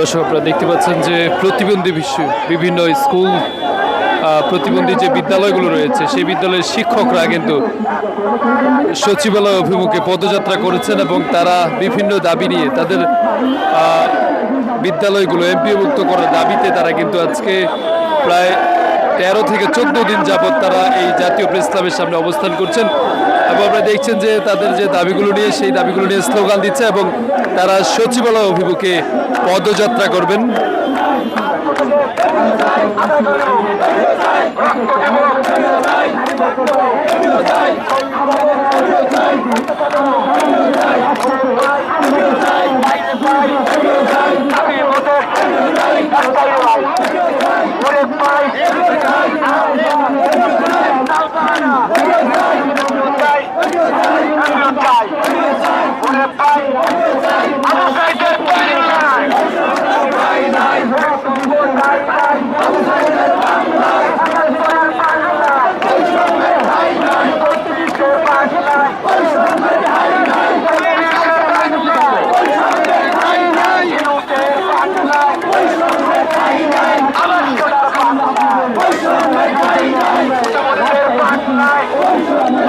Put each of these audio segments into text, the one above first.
দর্শক, আপনারা দেখতে পাচ্ছেন যে প্রতিবন্ধী বিশ্ব, বিভিন্ন স্কুল প্রতিবন্ধী যে বিদ্যালয়গুলো রয়েছে, সেই বিদ্যালয়ের শিক্ষকরা কিন্তু সচিবালয় অভিমুখে পদযাত্রা করেছেন এবং তারা বিভিন্ন দাবি নিয়ে তাদের বিদ্যালয়গুলো এমপিওভুক্ত করার দাবিতে তারা কিন্তু আজকে প্রায় তেরো থেকে চোদ্দ দিন যাবৎ তারা এই জাতীয় প্রেস ক্লাবের সামনে অবস্থান করছেন। আপনারা দেখছেন যে তাদের যে দাবিগুলো নিয়ে, সেই দাবিগুলো নিয়ে স্লোগান দিচ্ছে এবং তারা সচিবালয় অভিমুখে পদযাত্রা করবেন।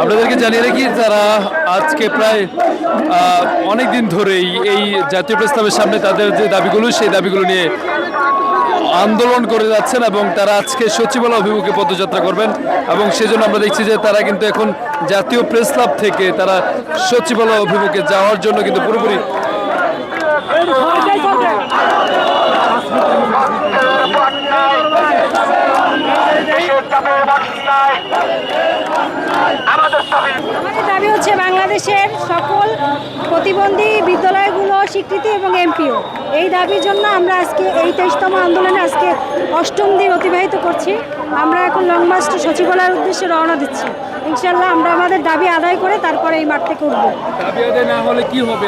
আপনাদেরকে জানিয়ে রাখি তারা আজকে প্রায় অনেক দিন ধরেই এই জাতীয় প্রস্তাবের সামনে তাদের যে দাবিগুলো, সেই দাবিগুলো নিয়ে আন্দোলন করে যাচ্ছেন এবং তারা আজকে সচিবালয় অভিমুখে পদযাত্রা করবেন এবং সেজন্য আমরা দেখছি যে তারা কিন্তু এখন জাতীয় প্রেস ক্লাব থেকে তারা সচিবালয় অভিমুখে যাওয়ার জন্য কিন্তু পুরোপুরি আমাদের দাবি হচ্ছে বাংলাদেশের সকল প্রতিবন্ধী বিদ্যালয়গুলো স্বীকৃতি এবং এমপিও। এই দাবির জন্য আমরা আজকে এই তেইশতম আন্দোলনে আজকে অষ্টম দিন অতিবাহিত করছি। আমরা এখন লং মার্চ সচিবালয়ের উদ্দেশ্যে রওনা দিচ্ছি। ইনশাল্লাহ আমরা আমাদের দাবি আদায় করে তারপরে এই মাঠ থেকে উঠবো। দাবি আদায় না হলে কি হবে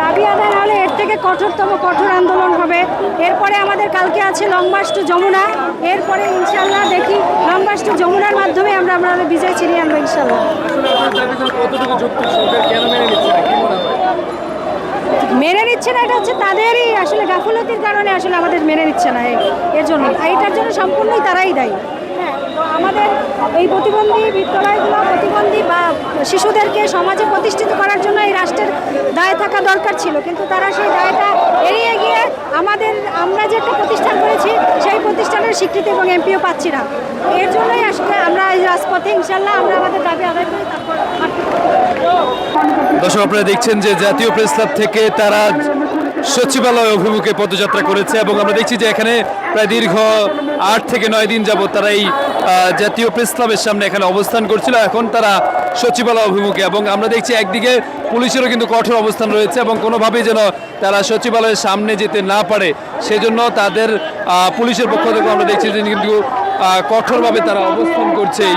দাবি আদায় না হলে এর থেকে কঠোরতম কঠোর আন্দোলন হবে। এরপরে আমাদের কালকে আছে লং মার্চ টু যমুনা। এরপরে ইনশাল্লাহ দেখি লং মার্চ টু যমুনার মাধ্যমে আমরা আমাদের বিজয় ছিনিয়ে আনব ইনশাল্লাহ কতটুকু যুক্তি সরকার কেন মেনে নিচ্ছে না? কি মনে হয়? মেনে নিচ্ছে না এটা হচ্ছে তাদেরই আসলে গাফলতির কারণে আসলে আমাদের মেনে নিচ্ছে না এর জন্য। এইটার জন্য সম্পূর্ণই তারাই দায়ী। হ্যাঁ তো আমাদের এই প্রতিবন্ধী বিদ্যালয়গুলো প্রতিবন্ধী বা শিশুদেরকে সমাজে প্রতিষ্ঠিত করার জন্য এই রাষ্ট্রের দায় থাকা দরকার ছিল। কিন্তু তারা সেই দায়টা এড়িয়ে গিয়ে আমাদের আমরা যে একটা প্রতিষ্ঠান করেছি সেই প্রতিষ্ঠানের স্বীকৃতি এবং এমপিও পাচ্ছি না। এর জন্যই আসলে আমরা এই রাজপথে ইনশাল্লাহ আমরা আমাদের দাবি আদায় করি। দর্শক, আপনারা দেখছেন যে জাতীয় প্রেস ক্লাব থেকে তারা সচিবালয় অভিমুখে পদযাত্রা করেছে এবং আমরা দেখছি যে এখানে প্রায় দীর্ঘ আট থেকে নয় দিন যাবত তারা এই জাতীয় প্রেস ক্লাবের সামনে এখানে অবস্থান করছিল। এখন তারা সচিবালয় অভিমুখে এবং আমরা দেখছি একদিকে পুলিশেরও কিন্তু কঠোর অবস্থান রয়েছে এবং কোনোভাবেই যেন তারা সচিবালয়ের সামনে যেতে না পারে, সেজন্য তাদের পুলিশের পক্ষ থেকে আমরা দেখছি যে কিন্তু কঠোরভাবে তারা অবস্থান করছে এই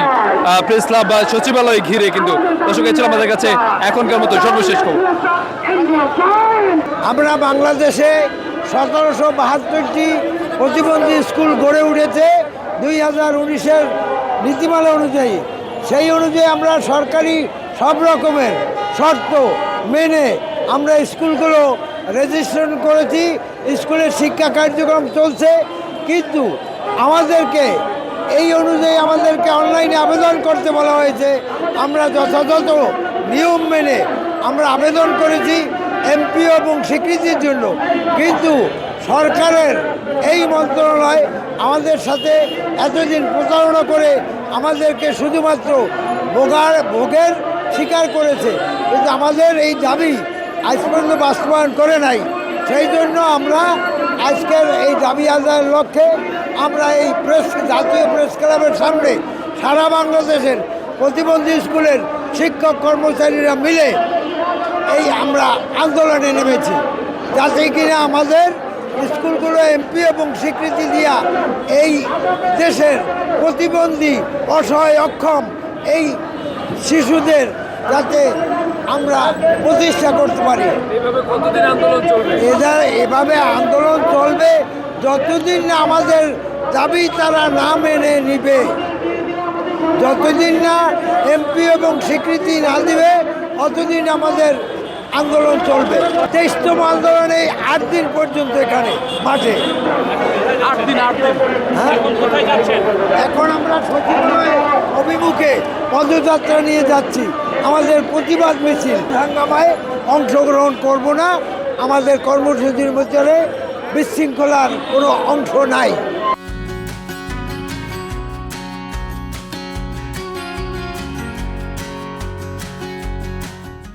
প্রেস ক্লাব বা সচিবালয় ঘিরে, কিন্তু দর্শক, এই ছিল আমাদের কাছে এখনকার মতো সর্বশেষ খবর। আমরা বাংলাদেশে সতেরোশো বাহাত্তরটি প্রতিবন্ধী স্কুল গড়ে উঠেছে দুই হাজার উনিশের নীতিমালা অনুযায়ী। সেই অনুযায়ী আমরা সরকারি সব রকমের শর্ত মেনে আমরা স্কুলগুলো রেজিস্ট্রেশন করেছি, স্কুলের শিক্ষা কার্যক্রম চলছে। কিন্তু আমাদেরকে, এই অনুযায়ী আমাদেরকে অনলাইনে আবেদন করতে বলা হয়েছে। আমরা যথাযথ নিয়ম মেনে আমরা আবেদন করেছি এমপিও এবং স্বীকৃতির জন্য। কিন্তু সরকারের এই মন্ত্রণালয় আমাদের সাথে এতদিন প্রতারণা করে আমাদেরকে শুধুমাত্র ভোগার, ভোগের স্বীকার করেছে। কিন্তু আমাদের এই দাবি আজ পর্যন্ত বাস্তবায়ন করে নাই। সেই জন্য আমরা আজকের এই দাবি আদায়ের লক্ষ্যে আমরা এই প্রেস, জাতীয় প্রেস ক্লাবের সামনে সারা বাংলাদেশের প্রতিবন্ধী স্কুলের শিক্ষক কর্মচারীরা মিলে এই আমরা আন্দোলনে নেমেছি। যাতে কিনা আমাদের স্কুলগুলো এমপি এবং স্বীকৃতি দিয়া এই দেশের প্রতিবন্ধী, অসহায়, অক্ষম এই শিশুদের যাতে আমরা প্রতিষ্ঠা করতে পারি। এরা এভাবে আন্দোলন চলবে যতদিন না আমাদের দাবি তারা না মেনে নিবে যতদিন না এমপি এবং স্বীকৃতি না দিবে অতদিন আমাদের আন্দোলন চলবে। তেইশতম আন্দোলনে আট দিন পর্যন্ত এখানে মাঠে। হ্যাঁ? এখন এখন আমরা সচিবালয় অভিমুখে পদযাত্রা নিয়ে যাচ্ছি। আমাদের প্রতিবাদ মিছিল হাঙ্গামায় অংশগ্রহণ করব না। আমাদের কর্মসূচির ভিতরে বিশৃঙ্খলার কোনো অংশ নাই।